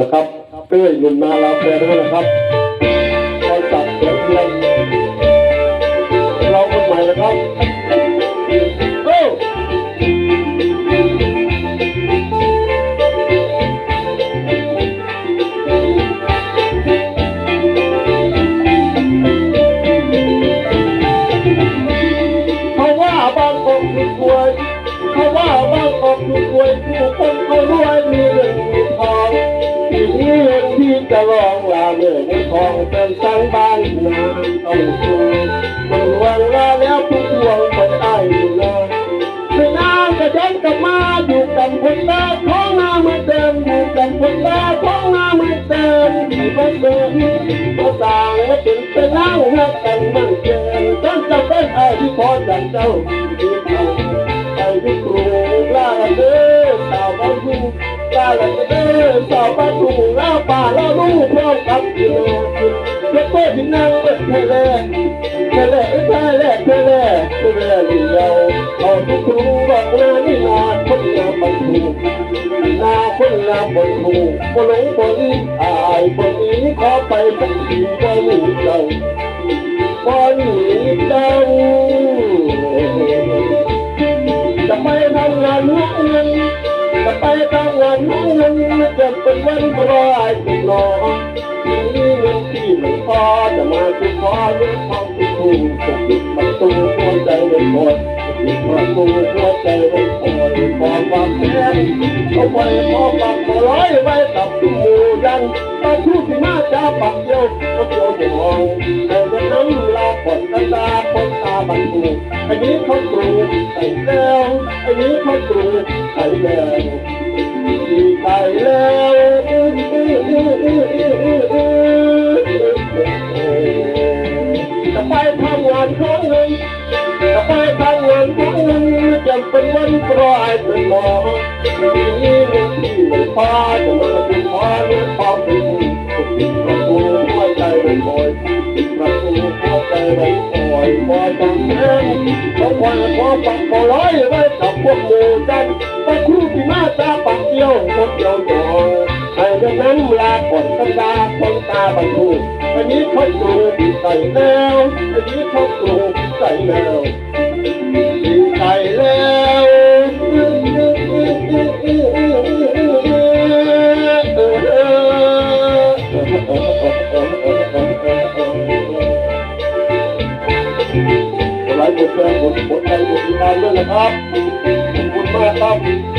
นะครับเต้ยหนุ่มนาลาแฟด้วยนะครับคอยจับเสียงเพลงเราคนใหม่นะครับโอ้เขาว่าบางกอกถูกหวยเขาว่าบางกอกถูกหวยผู้คน นที่จะรองลาเมื่อเงินทองเป็นสังบ้านนาต้องสู้มันหวังลาแล้วทุกดวงไปได้อยู่นาไม่น่านก็ย้อนกลับมาอยู่กับคนตาท้องนาเหมือนเดิมอยู่กับคนตาท้องนาเหมือนเดิมที่บ้านเดิมก็ต่างว่าเป็นเป็นเล่ารักกันมั่นเกินจนจะเป็นไอ้ที่พอดังเจ้าไอ้ที่ครูกล้าเด้อสาวบ้านทุ่ง ลาละเด้อสาวบ้านทุ่งลาป่าลาลูกพร้อมกับกิโลเพื่อเพื่อที่นั่งเปิดเทเลเทเลเทเลเทเลเทเลเดียวเอาที่ครูบอกว่านี่นาคนงาบ้านทุ่งนาคนงาบ้านทุ่งบ่หลงบ่ลืมอายบ่หนีขอไปสักทีบ่หนีเจ้าบ่หนีเจ้าจะไปทำงานหัวเงิน จะไปทำงานหัวเงินจะเป็นวันรอยติดรอมีเงินที่ไม่พอจะมาคุยขอเรื่องของที่ถูกจะปิดประตูหัวใจไม่พอปิดประตูหัวใจไม่พอพอความแค้นเขาไปพอปากขอร้อยไว้กับตู้ยันตอนทุกที่มาจะปักเดียวก็เดียวจะมองแต่จะน้ำลาปดตาตาปดตาบันทูอันนี้เขาปลูกใส่แล้อ นนี้เขาปลูกใส่แล้วดีใจแล้วจะไปทำงานของเงินจะไปทำงานของเงินจำเป็นวันปล่อยเป็นหมอมีเงินที่ไม่พอจะมาดูพอเรื่องความเป็นปิดประตูหัวใจไม่ปล่อยปิดประตูหัวใจไม่ปล่ อยพอจำเป็นต้องคอยพอปักพอร้อยไว้กับพวกหมู่กันตะครูที่มาตาปักเดียวหมดเดียวจองให้ดังนั้นลาก่อนตาตาคนตาบรรทุกอันนี้เขาปลูกใส่แล้วอันนี้เขาปลูกใส่แล้วดีใจแล้วกดไลค์กดแชร์กดกดไลค์กดติดตามด้วยนะครับขอบคุณมากครับ